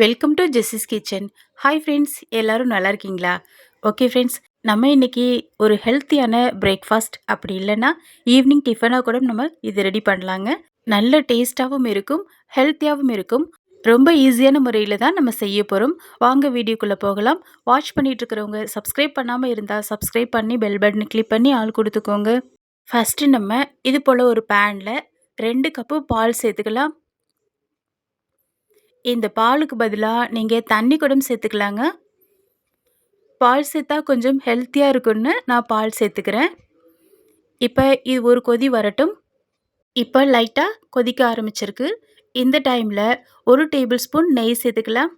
Welcome to Jessie's kitchen hi friends எல்லோரும் நல்லா இருக்கீங்களா? ஓகே ஃப்ரெண்ட்ஸ் நம்ம இன்னைக்கு ஒரு ஹெல்த்தியான பிரேக்ஃபாஸ்ட் அப்படி இல்லைன்னா ஈவினிங் டிஃபனாக கூட நம்ம இது ரெடி பண்ணலாங்க. நல்ல டேஸ்ட்டாகவும் இருக்கும் ஹெல்த்தியாகவும் இருக்கும். ரொம்ப ஈஸியான முறையில் தான் நம்ம செய்ய போகிறோம் வாங்க வீடியோக்குள்ளே போகலாம். வாட்ச் பண்ணிகிட்டு இருக்கிறவங்க சப்ஸ்கிரைப் பண்ணாமல் இருந்தால் சப்ஸ்கிரைப் பண்ணி பெல் பட்டன் கிளிக் பண்ணி ஆள் கொடுத்துக்கோங்க. ஃபஸ்ட்டு நம்ம இது போல் ஒரு பேனில் ரெண்டு கப்பு பால் சேர்த்துக்கலாம். இந்த பாலுக்கு பதிலாக நீங்கள் தண்ணி கூட சேர்த்துக்கலாங்க. பால் சேர்த்தா கொஞ்சம் ஹெல்த்தியாக இருக்கும்னு நான் பால் சேர்த்துக்கிறேன். இப்போ இது ஒரு கொதி வரட்டும். இப்போ லைட்டாக கொதிக்க ஆரம்பிச்சிருக்கு. இந்த டைமில் ஒரு டேபிள் ஸ்பூன் நெய் சேர்த்துக்கலாம்.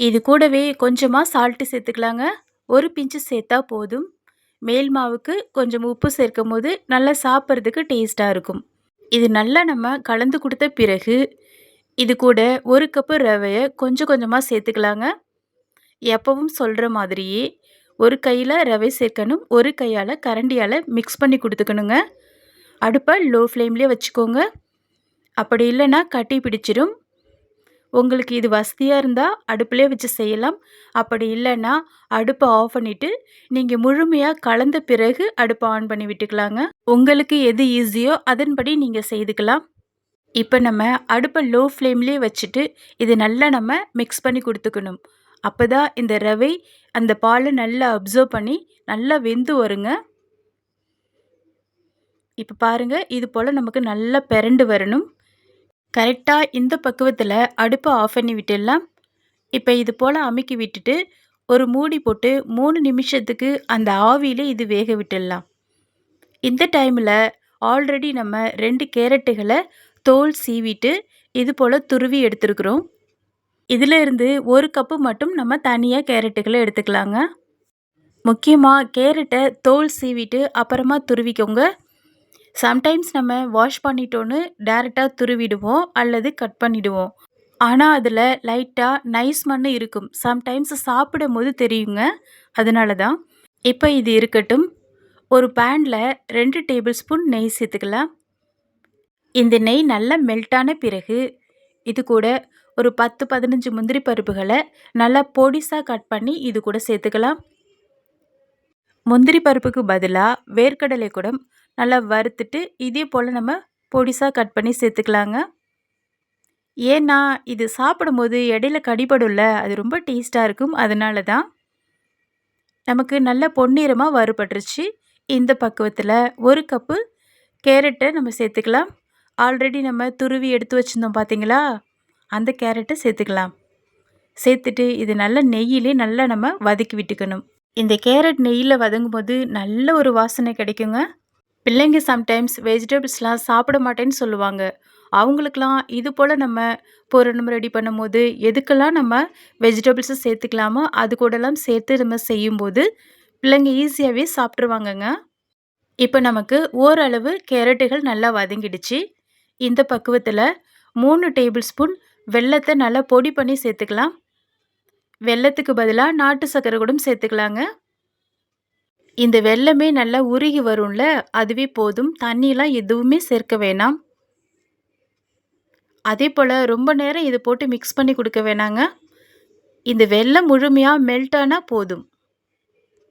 இது கூடவே கொஞ்சமாக சால்ட்டு சேர்த்துக்கலாங்க. ஒரு பிஞ்சு சேர்த்தா போதும். மேல் மாவுக்கு கொஞ்சம் உப்பு சேர்க்கும் போது நல்லா சாப்பிட்றதுக்கு டேஸ்ட்டாக இருக்கும். இது நல்லா நம்ம கலந்து கொடுத்த பிறகு இது கூட ஒரு கப்பு ரவையை கொஞ்சம் கொஞ்சமாக சேர்த்துக்கலாங்க. எப்பவும் சொல்கிற மாதிரியே ஒரு கையில் ரவை சேர்க்கணும் ஒரு கையால் கரண்டியால் மிக்ஸ் பண்ணி கொடுத்துக்கணுங்க. அடுப்பை லோ ஃப்ளேம்லேயே வச்சுக்கோங்க. அப்படி இல்லைன்னா கட்டி பிடிச்சிடும் உங்களுக்கு இது வசதியாக இருந்தால் அடுப்புலேயே வச்சு செய்யலாம். அப்படி இல்லைன்னா அடுப்பை ஆஃப் பண்ணிவிட்டு நீங்கள் முழுமையாக கலந்த பிறகு அடுப்பை ஆன் பண்ணி விட்டுக்கலாங்க. உங்களுக்கு எது ஈஸியோ அதன்படி நீங்கள் செய்துக்கலாம். இப்போ நம்ம அடுப்பை லோ ஃப்ளேம்லேயே வச்சுட்டு இது நல்லா நம்ம மிக்ஸ் பண்ணி கொடுத்துக்கணும். அப்போ தான் இந்த ரவை அந்த பாலை நல்லா அப்சர்வ் பண்ணி நல்லா வெந்து வருங்க. இப்போ பாருங்கள் இது போல் நமக்கு நல்லா பிறண்டு வரணும். கரெக்டாக இந்த பக்குவத்தில் அடுப்பை ஆஃப் பண்ணி விட்டுடலாம். இப்போ இது போல் அமுக்கி விட்டுட்டு ஒரு மூடி போட்டு மூணு நிமிஷத்துக்கு அந்த ஆவியிலே இது வேக விட்டுடலாம். இந்த டைமில் ஆல்ரெடி நம்ம ரெண்டு கேரட்டுகளை தோல் சீவிட்டு இது போல் துருவி எடுத்துருக்குறோம். இதில் இருந்து ஒரு கப்பு மட்டும் நம்ம தனியாக கேரட்டுகளை எடுத்துக்கலாங்க. முக்கியமாக கேரட்டை தோல் சீவிட்டு அப்புறமா துருவிக்கோங்க. சம்டைம்ஸ் நம்ம வாஷ் பண்ணிட்டோன்னு டேரெக்டாக துருவிடுவோம் அல்லது கட் பண்ணிவிடுவோம் ஆனால் அதில் லைட்டாக நைஸ் மண் இருக்கும். சம்டைம்ஸ் சாப்பிடும் போது தெரியுங்க. அதனால தான் இப்போ இது இருக்கட்டும். ஒரு பேனில் ரெண்டு டேபிள் ஸ்பூன் நெய் சேர்த்துக்கலாம். இந்த நெய் நல்லா மெல்ட்டான பிறகு இது கூட ஒரு பத்து பதினஞ்சு முந்திரி பருப்புகளை நல்லா பொடிசாக கட் பண்ணி இது கூட சேர்த்துக்கலாம். முந்திரி பருப்புக்கு பதிலாக வேர்க்கடலை கூட நல்லா வறுத்துட்டு இதே போல் நம்ம பொடிசாக கட் பண்ணி சேர்த்துக்கலாங்க. ஏன்னா இது சாப்பிடும்போது இடையில கடிபடும்ல அது ரொம்ப டேஸ்ட்டாக இருக்கும் அதனால தான் நமக்கு நல்ல பொன்னிறமாக வறுபட்டுருச்சு. இந்த பக்குவத்தில் ஒரு கப்பு கேரட்டை நம்ம சேர்த்துக்கலாம். ஆல்ரெடி நம்ம துருவி எடுத்து வச்சுருந்தோம் பார்த்தீங்களா அந்த கேரட்டை சேர்த்துக்கலாம். சேர்த்துட்டு இது நல்லா நெய்யிலே நல்லா நம்ம வதக்கி விட்டுக்கணும். இந்த கேரட் நெய்யில் வதங்கும் போது நல்ல ஒரு வாசனை கிடைக்குங்க. பிள்ளைங்க சம்டைம்ஸ் வெஜிடபிள்ஸ்லாம் சாப்பிட மாட்டேன்னு சொல்லுவாங்க. அவங்களுக்கெல்லாம் இது போல் நம்ம பூரணம் ரெடி பண்ணும்போது எதுக்கெல்லாம் நம்ம வெஜிடபிள்ஸை சேர்த்துக்கலாமோ அது கூடலாம் சேர்த்து நம்ம செய்யும்போது பிள்ளைங்க ஈஸியாகவே சாப்பிட்ருவாங்கங்க இப்போ நமக்கு ஓரளவு கேரட்டுகள் நல்லா வதங்கிடுச்சு. இந்த பக்குவத்தில் மூணு டேபிள் ஸ்பூன் வெள்ளத்தை நல்லா பொடி பண்ணி சேர்த்துக்கலாம். வெள்ளத்துக்கு பதிலாக நாட்டு சர்க்கரை கூட சேர்த்துக்கலாங்க. இந்த வெள்ளமே நல்லா உருகி வரும்ல அதுவே போதும். தண்ணியெலாம் எதுவுமே சேர்க்க வேணாம். அதே போல் ரொம்ப நேரம் இதை போட்டு மிக்ஸ் பண்ணி கொடுக்க வேணாங்க. இந்த வெள்ளம் முழுமையாக மெல்ட் ஆனால் போதும்.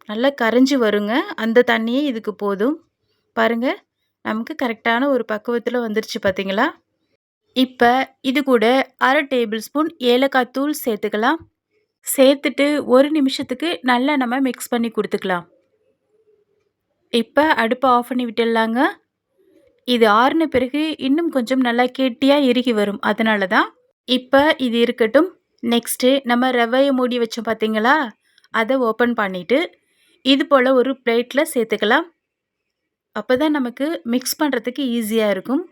நல்லா கரைஞ்சி வருங்க. அந்த தண்ணியே இதுக்கு போதும். பாருங்கள் நமக்கு கரெக்டான ஒரு பக்குவத்தில் வந்துருச்சு பார்த்தீங்களா இப்போ இது கூட அரை டேபிள் ஸ்பூன் ஏலக்காய் தூள் சேர்த்துக்கலாம். சேர்த்துட்டு ஒரு நிமிஷத்துக்கு நல்லா நம்ம மிக்ஸ் பண்ணி கொடுத்துக்கலாம். இப்போ அடுப்பை ஆஃப் பண்ணி விட்டுடலாங்க. இது ஆறுன பிறகு இன்னும் கொஞ்சம் நல்லா கெட்டியாக இறுகி வரும். அதனால தான் இப்போ இது இருக்கட்டும். நெக்ஸ்ட்டு நம்ம ரவையை மூடி வச்சோம் பார்த்தீங்களா அதை ஓப்பன் பண்ணிவிட்டு இது போல் ஒரு பிளேட்டில் சேர்த்துக்கலாம். அப்போ தான் நமக்கு மிக்ஸ் பண்ணுறதுக்கு ஈஸியாக இருக்கும்.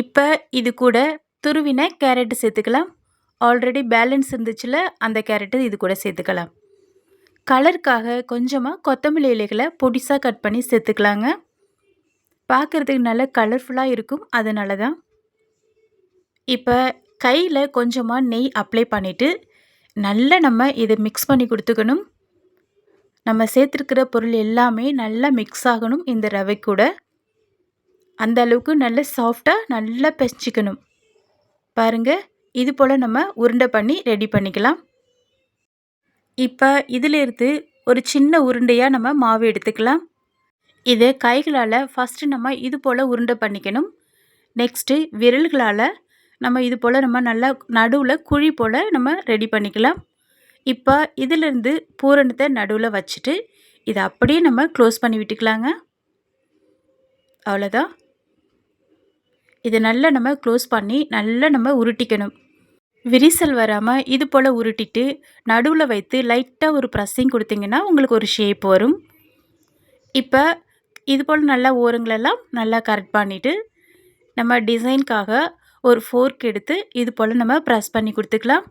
இப்போ இது கூட துருவின கேரட்டு சேர்த்துக்கலாம். ஆல்ரெடி பேலன்ஸ் இருந்துச்சுல அந்த கேரட்டு இது கூட சேர்த்துக்கலாம். கலருக்காக கொஞ்சமாக கொத்தமல்லி இலைகளை பொடிசாக கட் பண்ணி சேர்த்துக்கலாங்க. பார்க்குறதுக்கு நல்லா கலர்ஃபுல்லாக இருக்கும் அதனால தான் இப்போ கையில் கொஞ்சமாக நெய் அப்ளை பண்ணிவிட்டு நல்லா நம்ம இதை மிக்ஸ் பண்ணி கொடுத்துக்கணும். நம்ம சேர்த்துருக்கிற பொருள் எல்லாமே நல்லா மிக்ஸ் ஆகணும் இந்த ரவை கூட. அந்த அளவுக்கு நல்ல சாஃப்டாக நல்லா பெச்சிக்கணும் பாருங்கள் இது போல் நம்ம உருண்டை பண்ணி ரெடி பண்ணிக்கலாம். இப்போ இதிலிருந்து ஒரு சின்ன உருண்டையாக நம்ம மாவு எடுத்துக்கலாம். இதை கைகளால் ஃபஸ்ட்டு நம்ம இது போல் உருண்டை பண்ணிக்கணும். நெக்ஸ்ட்டு விரல்களால் நம்ம இது போல் நம்ம நல்லா நடுவில் குழி போல் நம்ம ரெடி பண்ணிக்கலாம். இப்போ இதிலிருந்து பூரணத்தை நடுவில் வச்சுட்டு இதை அப்படியே நம்ம க்ளோஸ் பண்ணி விட்டுக்கலாங்க. அவ்வளோதான் இதை நல்லா நம்ம க்ளோஸ் பண்ணி நல்லா நம்ம உருட்டிக்கணும். விரிசல் வராமல் இது போல் உருட்டிட்டு நடுவில் வைத்து லைட்டாக ஒரு ப்ரெஸ்ஸிங் கொடுத்தீங்கன்னா உங்களுக்கு ஒரு ஷேப் வரும். இப்போ இது போல் நல்லா ஓரங்களெல்லாம் நல்லா கரெக்ட் பண்ணிவிட்டு நம்ம டிசைனுக்காக ஒரு ஃபோர்க் எடுத்து இது போல் நம்ம ப்ரெஸ் பண்ணி கொடுத்துக்கலாம்.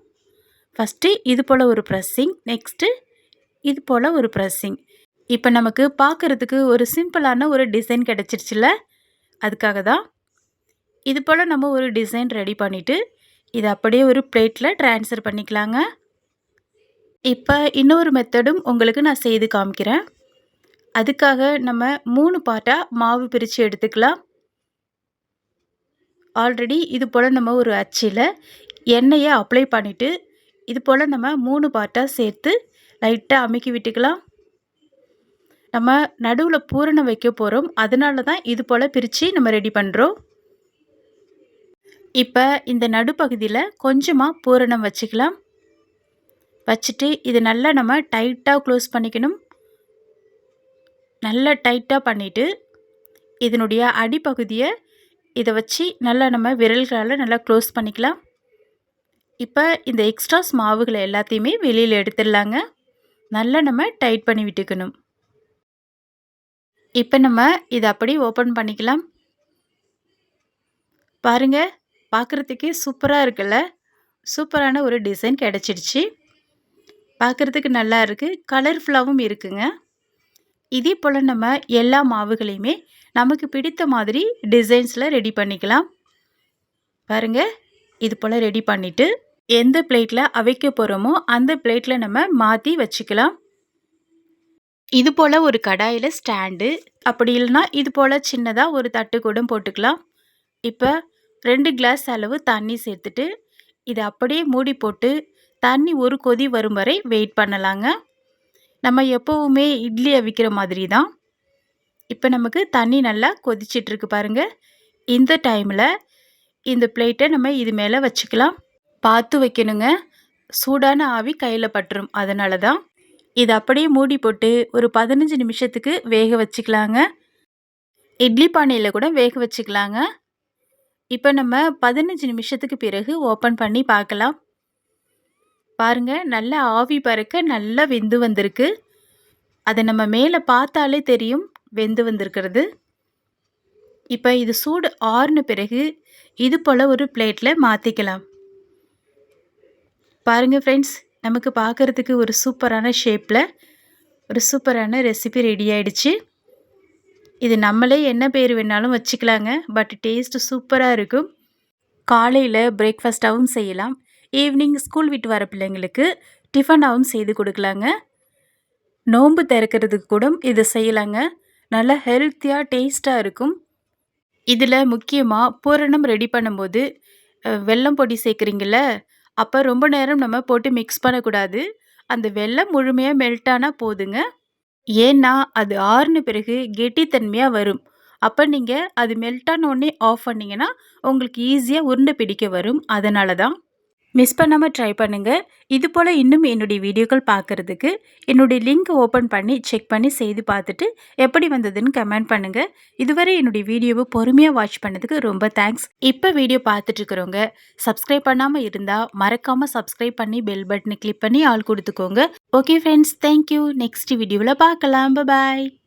ஃபஸ்ட்டு இது போல் ஒரு ப்ரெஸ்ஸிங் நெக்ஸ்ட்டு இது போல் ஒரு ப்ரெஸ்ஸிங் இப்போ நமக்கு பார்க்குறதுக்கு ஒரு சிம்பிளான ஒரு டிசைன் கிடச்சிருச்சுல? அதுக்காக தான் இது போல் நம்ம ஒரு டிசைன் ரெடி பண்ணிவிட்டு இதை அப்படியே ஒரு பிளேட்டில் ட்ரான்ஸ்ஃபர் பண்ணிக்கலாங்க. இப்போ இன்னொரு மெத்தடும் உங்களுக்கு நான் செய்து காமிக்கிறேன். அதுக்காக நம்ம மூணு பாட்டாக மாவு பிரித்து எடுத்துக்கலாம். ஆல்ரெடி இது போல் நம்ம ஒரு அச்சில் எண்ணெயை அப்ளை பண்ணிவிட்டு இது போல் நம்ம மூணு பாட்டாக சேர்த்து லைட்டாக அமுக்கி விட்டுக்கலாம். நம்ம நடுவில் பூரணம் வைக்க போகிறோம் அதனால தான் இது போல் பிரித்து நம்ம ரெடி பண்ணுறோம் இப்போ இந்த நடுப்பகுதியில் கொஞ்சமாக பூரணம் வச்சுக்கலாம். வச்சுட்டு இது நல்லா நம்ம டைட்டாக க்ளோஸ் பண்ணிக்கணும். நல்லா டைட்டாக பண்ணிவிட்டு இதனுடைய அடிப்பகுதியை இதை வச்சு நல்லா நம்ம விரல்களால் நல்லா க்ளோஸ் பண்ணிக்கலாம். இப்போ இந்த எக்ஸ்ட்ராஸ் மாவுகளை எல்லாத்தையுமே வெளியில் எடுத்துடலாங்க. நல்லா நம்ம டைட் பண்ணி விட்டுக்கணும். இப்போ நம்ம இதை அப்படி ஓப்பன் பண்ணிக்கலாம். பாருங்கள் பார்க்குறதுக்கே சூப்பராக இருக்குல்ல? சூப்பரான ஒரு டிசைன் கிடச்சிடுச்சு. பார்க்குறதுக்கு நல்லா இருக்குது கலர்ஃபுல்லாகவும் இருக்குங்க. இதே போல் நம்ம எல்லா மாவுகளையுமே நமக்கு பிடித்த மாதிரி டிசைன்ஸில் ரெடி பண்ணிக்கலாம். பாருங்கள் இது போல் ரெடி பண்ணிவிட்டு எந்த பிளேட்டில் அவைக்க போகிறோமோ அந்த பிளேட்டில் நம்ம மாற்றி வச்சுக்கலாம். இது போல் ஒரு கடாயில் ஸ்டாண்டு அப்படி இல்லைனா இது போல் சின்னதாக ஒரு தட்டு கூட போட்டுக்கலாம். இப்போ ரெண்டு கிளாஸ் அளவு தண்ணி சேர்த்துட்டு இதை அப்படியே மூடி போட்டு தண்ணி ஒரு கொதி வரும் வரை வெயிட் பண்ணலாங்க. நம்ம எப்போவுமே இட்லி அவிக்கிற மாதிரி தான். இப்போ நமக்கு தண்ணி நல்லா கொதிச்சிட்ருக்கு பாருங்கள் இந்த டைமில் இந்த பிளேட்டை நம்ம இது மேலே வச்சுக்கலாம். பார்த்து வைக்கணுங்க. சூடான ஆவி கையில் பட்டுரும். அதனால தான் இதை அப்படியே மூடி போட்டு ஒரு பதினஞ்சு நிமிஷத்துக்கு வேக வச்சுக்கலாங்க. இட்லி பானையில் கூட வேக வச்சுக்கலாங்க. இப்போ நம்ம பதினஞ்சு நிமிஷத்துக்கு பிறகு ஓப்பன் பண்ணி பார்க்கலாம். பாருங்கள் நல்லா ஆவி பறக்க நல்லா வெந்து வந்திருக்கு. அதை நம்ம மேலே பார்த்தாலே தெரியும் வெந்து வந்திருக்கிறது. இப்போ இது சூடு ஆறுன பிறகு இது போல் ஒரு பிளேட்டில் மாற்றிக்கலாம் பாருங்கள் ஃப்ரெண்ட்ஸ் நமக்கு பார்க்குறதுக்கு ஒரு சூப்பரான ஷேப்பில் ஒரு சூப்பரான ரெசிபி ரெடி ஆகிடுச்சு இது நம்மளே என்ன பேர் வேணாலும் வச்சுக்கலாங்க பட் டேஸ்ட்டு சூப்பராக இருக்கும். காலையில் பிரேக்ஃபாஸ்ட்டாகவும் செய்யலாம். ஈவினிங் ஸ்கூல் விட்டு வர பிள்ளைங்களுக்கு டிஃபனாகவும் செய்து கொடுக்கலாங்க. நோன்பு திறக்கிறதுக்கு கூட இதை செய்யலாங்க. நல்லா ஹெல்த்தியாக டேஸ்ட்டாக இருக்கும். இதில் முக்கியமாக பூரணம் ரெடி பண்ணும்போது வெல்லம் பொடி சேர்க்குறீங்கள அப்போ ரொம்ப நேரம் நம்ம போட்டு மிக்ஸ் பண்ணக்கூடாது. அந்த வெள்ளம் முழுமையாக மெல்ட் ஆனால் போதுங்க. ஏன்னா அது ஆறுன பிறகு கெட்டித்தன்மையாக வரும். அப்போ நீங்கள் அது மெல்ட்டான உடனே ஆஃப் பண்ணிங்கன்னா உங்களுக்கு ஈஸியாக உருண்டை பிடிக்க வரும். அதனால தான். மிஸ் பண்ணாமல் ட்ரை பண்ணுங்கள் இது போல் இன்னும் என்னுடைய வீடியோக்கள் பார்க்குறதுக்கு என்னுடைய லிங்க் ஓப்பன் பண்ணி செக் பண்ணி செய்து பார்த்துட்டு எப்படி வந்ததுன்னு கமெண்ட் பண்ணுங்கள் இதுவரை என்னுடைய வீடியோவை பொறுமையாக வாட்ச் பண்ணதுக்கு ரொம்ப தேங்க்ஸ் இப்போ வீடியோ பார்த்துட்ருக்குறவங்க சப்ஸ்கிரைப் பண்ணாமல் இருந்தால் மறக்காமல் சப்ஸ்கிரைப் பண்ணி பெல் பட்டனை கிளிக் பண்ணி ஆள் கொடுத்துக்கோங்க. ஓகே ஃப்ரெண்ட்ஸ் தேங்க்யூ நெக்ஸ்ட் வீடியோவில் பார்க்கலாம். பாய்